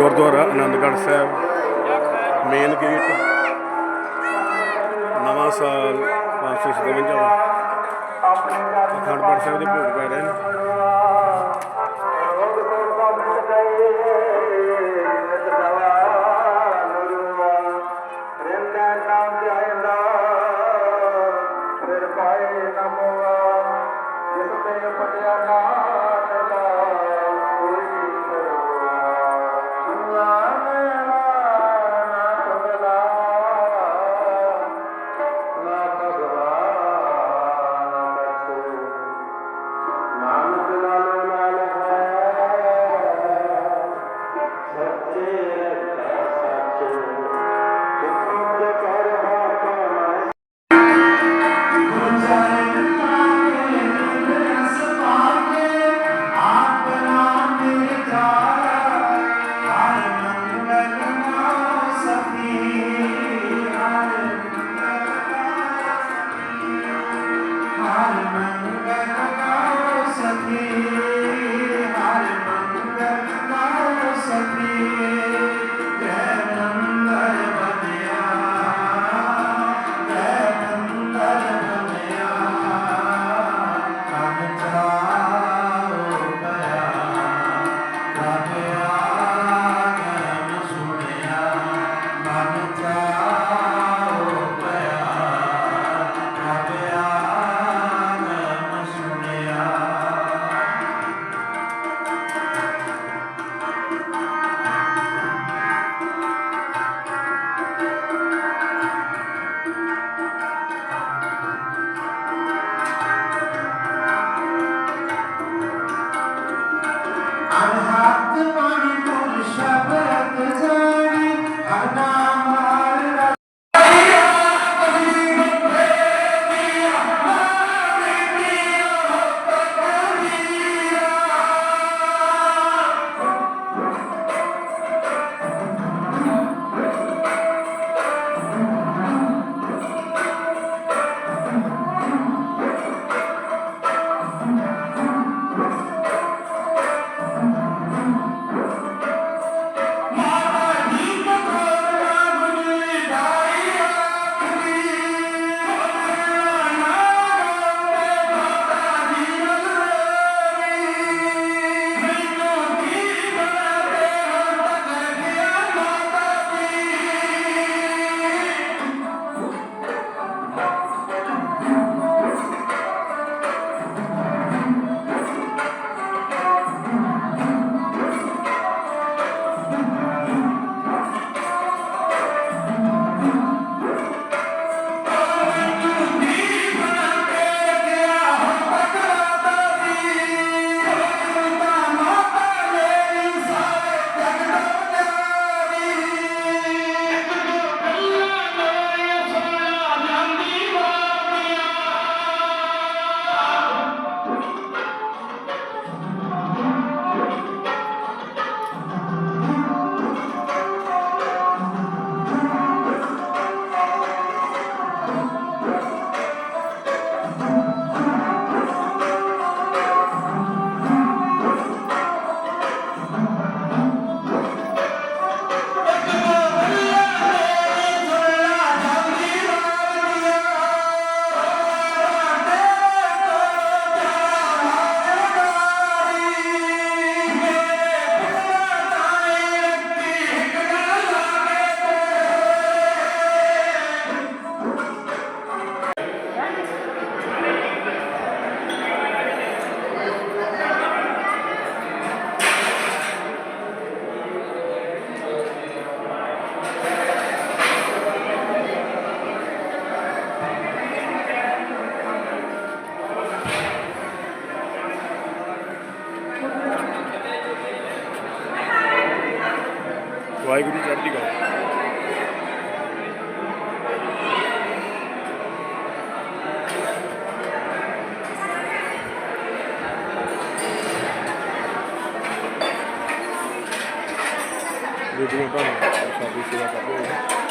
Gurdwara Anandgarh Sahib, main gate, ਨਵਾਂ ਸਾਲ 557 ਦਾ। ਅਖੰਡ ਪਾਠ ਸਾਹਿਬ ਦੇ ਭੋਗ ਪੈ ਰਹੇ ਨੇ। ਨਾਨਕ ਵਾਹਿਗੁਰੂ ਜੀ ਚੜ੍ਹਦੀ ਕਲਾ। ਬੀਬੀਆਂ ਭੈਣਾਂ ਸਾਡੀ ਸੇਵਾ ਕਰਦੇ ਨੇ